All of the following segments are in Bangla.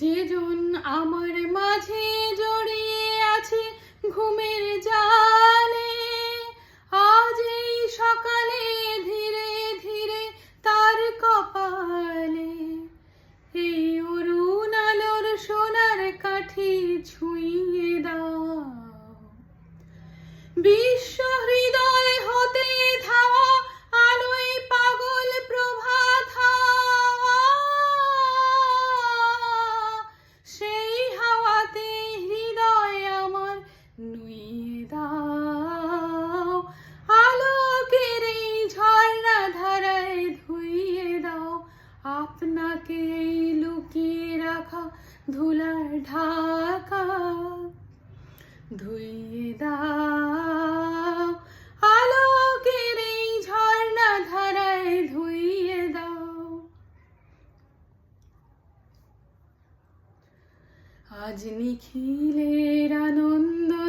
যেজন আমার মাঝে জড়িয়ে আছে ঘুমের জালে, আজ এই সকালে ধীরে ধীরে তার কপালে এই অরুণ আলোর সোনার কাঠি ছুঁইয়ে দাও। বিশ্ব এই লুকিয়ে রাখা ধুলার ঢাকা। ধুইয়ে দাও, আলোকের এই ঝর্ণা ধারায় ধুইয়ে দাও। আজ নিখিলের আনন্দ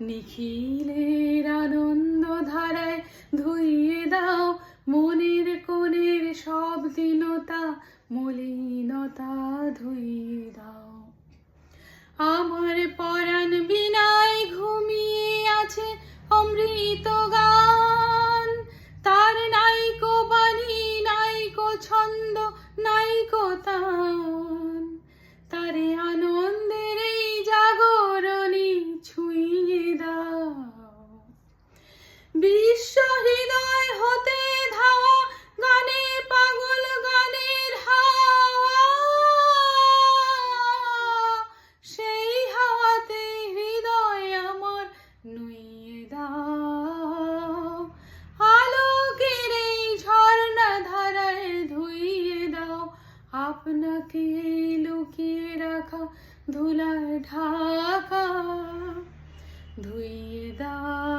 নিখিলের আনন্দ ধারায় ধুইয়ে দাও মনের কোণের সব দীনতা, মলিনতা ধুইয়ে দাও। আমার পরাণ বিনায় ঘুমিয়ে আছে অমৃত গান। তার নাইকো বাণী নাইকো ছন্দ নাইকো তান এই লুকিয়ে রাখা ধুলার ঢাকা ধুইয়ে দাও।